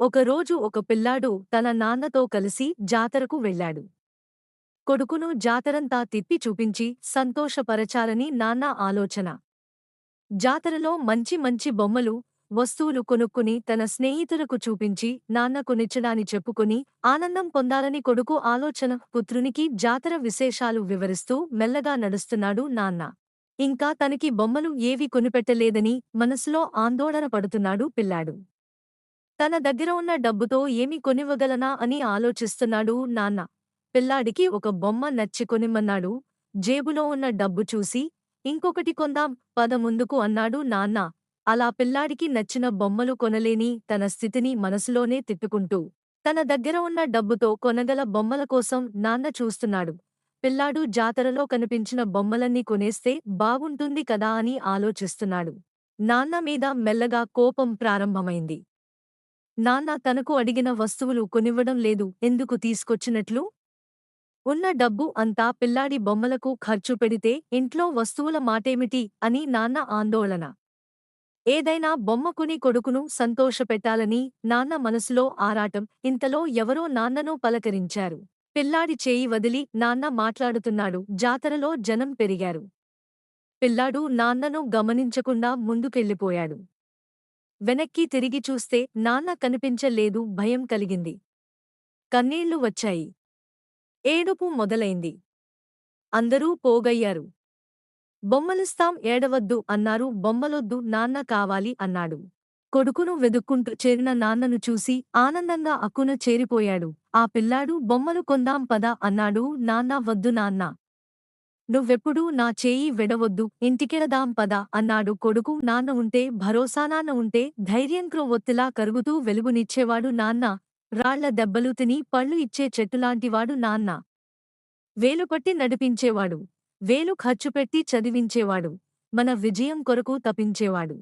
ఒకరోజు ఒక పిల్లాడు తన నాన్నతో కలిసి జాతరకు వెళ్ళాడు. కొడుకును జాతరంతా తిప్పి చూపించి సంతోషపరచాలని నాన్న ఆలోచన. జాతరలో మంచి మంచి బొమ్మలు వస్తువులు కొనుక్కుని తన స్నేహితులకు చూపించి నాన్న కొనిచ్చడాని చెప్పుకుని ఆనందం పొందాలని కొడుకు ఆలోచన పుత్రునికి జాతర విశేషాలు వివరిస్తూ మెల్లగా నడుస్తున్నాడు నాన్న. ఇంకా తనకి బొమ్మలు ఏవి కొనిపెట్టలేదని మనసులో ఆందోళన పడుతున్నాడు పిల్లాడు. తన దగ్గర ఉన్న డబ్బుతో ఏమి కొనివ్వగలనా అని ఆలోచిస్తున్నాడు నాన్న. పిల్లాడికి ఒక బొమ్మ నచ్చి కొనిమ్మన్నాడు. జేబులో ఉన్న డబ్బు చూసి ఇంకొకటి కొందాం పద ముందుకు అన్నాడు నాన్న. అలా పిల్లాడికి నచ్చిన బొమ్మలు కొనలేని తన స్థితిని మనసులోనే తిట్టుకుంటూ తన దగ్గర ఉన్న డబ్బుతో కొనగల బొమ్మల కోసం నాన్న చూస్తున్నాడు. పిల్లాడు జాతరలో కనిపించిన బొమ్మలన్నీ కొనేస్తే బాగుంటుంది కదా అని ఆలోచిస్తున్నాడు. నాన్న మీద మెల్లగా కోపం ప్రారంభమైంది. నాన్న తనకు అడిగిన వస్తువులు కొనివ్వడం లేదు. ఎందుకు తీసుకొచ్చినట్లు? ఉన్న డబ్బు అంతా పిల్లాడి బొమ్మలకు ఖర్చు పెడితే ఇంట్లో వస్తువుల మాటేమిటి? అని నాన్న ఆందోళన. ఏదైనా బొమ్మ కొని కొడుకును సంతోషపెట్టాలని నాన్న మనసులో ఆరాటం. ఇంతలో ఎవరో నాన్నను పలకరించారు. పిల్లాడి చేయి వదిలి నాన్న మాట్లాడుతున్నాడు. జాతరలో జనం పెరిగారు. పిల్లాడు నాన్నను గమనించకుండా ముందుకెళ్ళిపోయాడు. వెనక్కి తిరిగి చూస్తే నాన్న కనిపించలేదు భయం కలిగింది. కన్నీళ్ళు వచ్చాయి. ఏడుపు మొదలైంది. అందరూ పోగయ్యారు. బొమ్మలిస్తాం ఏడవద్దు అన్నారు. బొమ్మలొద్దు నాన్న కావాలి అన్నాడు. కొడుకును వెదుక్కుంటూ చేరిన నాన్నను చూసి ఆనందంగా అక్కున చేరిపోయాడు. ఆ పిల్లాడు బొమ్మలు కొందాం పద అన్నాడు. నాన్న వద్దు నాన్న. నువ్వెప్పుడూ నా చేయి వెడవొద్దు. ఇంటికెళదాం పద అన్నాడు కొడుకు. నాన్న ఉంటే భరోసా నాన్న ఉంటే ధైర్యంక్రో ఒత్తిలా కరుగుతూ వెలుగునిచ్చేవాడు నాన్న. రాళ్ళ దెబ్బలు తిని పళ్ళు ఇచ్చే చెట్టులాంటివాడు నాన్న. వేలుపట్టి నడిపించేవాడు. వేలు ఖర్చుపెట్టి చదివించేవాడు. మన విజయం కొరకు తపించేవాడు.